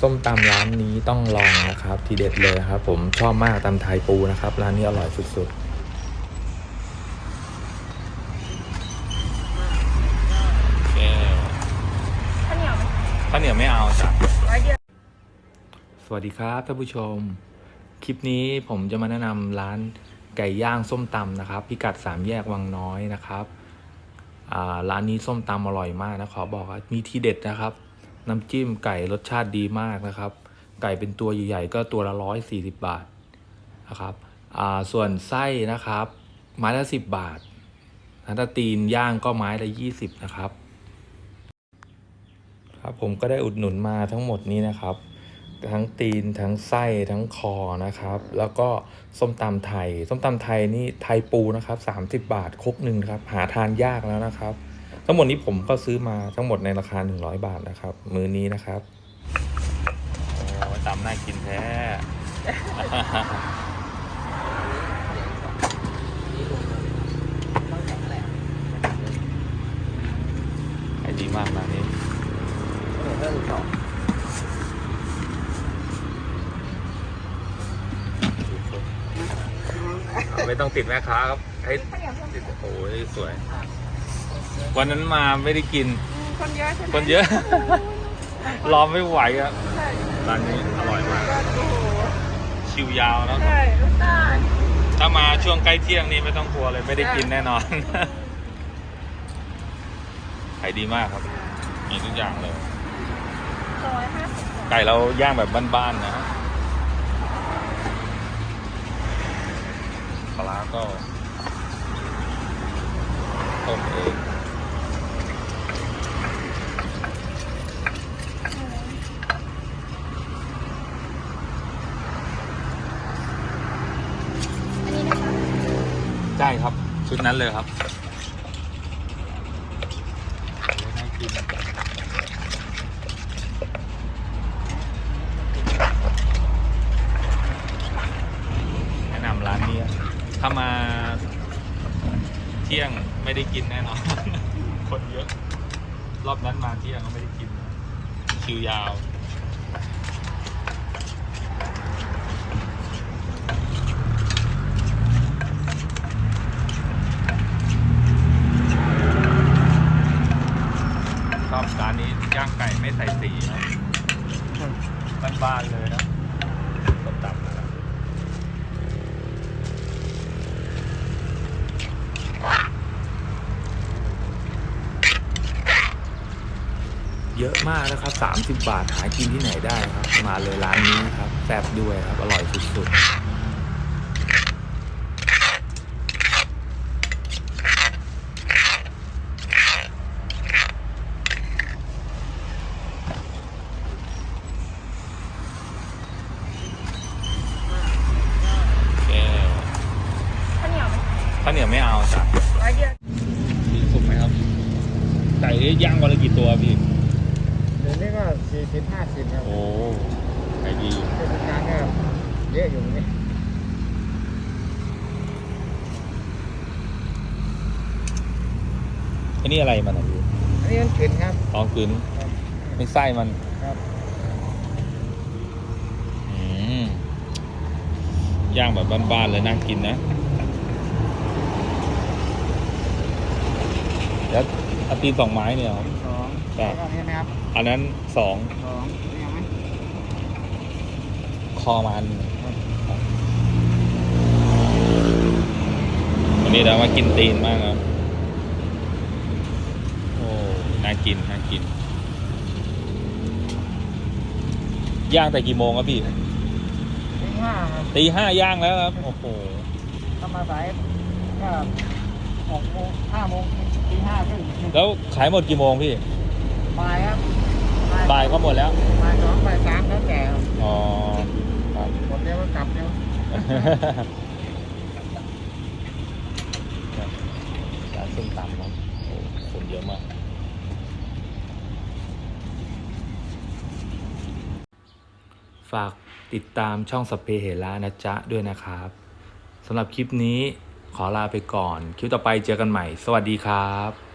ส้มตำร้านนี้ต้องลองนะครับ ทีเด็ดเลยครับ ผมชอบมากตำไทยปูนะครับ ร้านนี้อร่อยสุดเอ่อข้าวเหนียวไหมข้าวเหนียวไม่เอาจ้ะ ร้อยเดียวๆสวัสดีครับท่านผู้ชม คลิปนี้ผมจะมาแนะนำร้านไก่ย่างส้มตำนะครับ พิกัดสามแยกวังน้อยนะครับอ่าร้านนี้ส้มตำอร่อยมากนะขอบอกว่ามีทีเด็ดนะครับ น้ำจิ้มไก่รสชาติดีมากนะครับ ไก่เป็นตัวใหญ่ๆก็ตัวละร้อยสี่สิบบาทนะครับอ่าส่วนไส้นะครับไม้ละสิบบาทถ้าตีนย่างก็ไม้ละยี่สิบนะครับ ครับผมก็ได้อุดหนุนมาทั้งหมดนี้นะครับ ทั้งตีนทั้งไส้ทั้งคอนะครับ แล้วก็ส้มตำไทย ส้มตำไทยนี่ไทยปูนะครับ30บาทคกหนึ่งครับ หาทานยากแล้วนะครับ ทั้งหมดนี้ผมก็ซื้อมาทั้งหมดในราคา 100 บาทนะครับ มือนี้นะครับโอ้ตำน่ากินแท้ ขายดีมากร้านนี้ไม่ต้องติดแม่ค้าครับ ให้ติดโอ้ยสวย วันนั้นมาไม่ได้กินอืมคนเยอะใช่ไหมคนเยอะ รอไม่ไหวอะใช่ร้านนี้อร่อยมาก ก็โอ้โหชิวยาวเนอะใช่ลูกตาลถ้ามาช่วงใกล้เที่ยงนี่ไม่ต้องกลัวเลยไม่ได้กินแน่นอน ขายดีมากครับ มีทุกอย่างเลย ร้อยห้าสิบไก่เราย่างแบบบ้านๆนะปลาร้าก็ต้มเอง อันนี้นะคะ ใช่ครับ ชุดนั้นเลยครับน่ากินแนะนำร้านนี้ถ้ามาเที่ยงไม่ได้กินแน่นอนคนเยอะ รอบนั้นมาเที่ยงก็ไม่ได้กิน คิวยาว ชอบร้านนี้ย่างไก่ไม่ใส่สีครับบ้านๆ เลยนะต้มตำนะครับเยอะมากนะครับ 30 บาทหากินที่ไหนได้ครับ มาเลยร้านนี้ครับแซ่บด้วยครับ อร่อยสุดๆ เอ่อ ข้าวเหนียวไหม ข้าวเหนียวไม่เอาจ้ะร้อยเดียวมีสุกไหมครับไก่ย่างวันละกี่ตัวพี่เดี๋ยวนี้ก็สี่สิบห้าสิบครับโอ้ไก่ดีอยู่เทศกาลก็เยอะอยู่นี่อันนี้อะไรมันอะพี่อันนี้มันกลิ่นครับท้องกลืนครับไม่ไส้มันครับ อืมย่างแบบบ้านๆเลยน่ากินนะ แล้วเอาตีนสองไม้เนี่ยครับสองครัแล้วบ ก็อันนี้นะครับอันนั้นสองสองนี่เอาไหมคอมันวันนี้เรามากินตีนมากครับโอ้น่ากินน่ากินย่างแต่กี่โมงครับพี่ตีห้าครับตีห้าย่างแล้วครับโอ้โห ถ้ามาสายก็หกโมงห้าโมง ตีห้าครึ่งแล้วขายหมดกี่โมงพี่ บ่ายครับบ่ายก็หมดแล้ว บ่ายสองบ่ายสามแล้วแต่ครับอ๋อครับหมดเร็วก็กลับเร็วร้านส้มตำครับโอ้คนเยอะมาก ฝากติดตามช่องสพเพเหระนะจ๊ะด้วยนะครับสำหรับคลิปนี้ ขอลาไปก่อน คลิปต่อไปเจอกันใหม่ สวัสดีครับ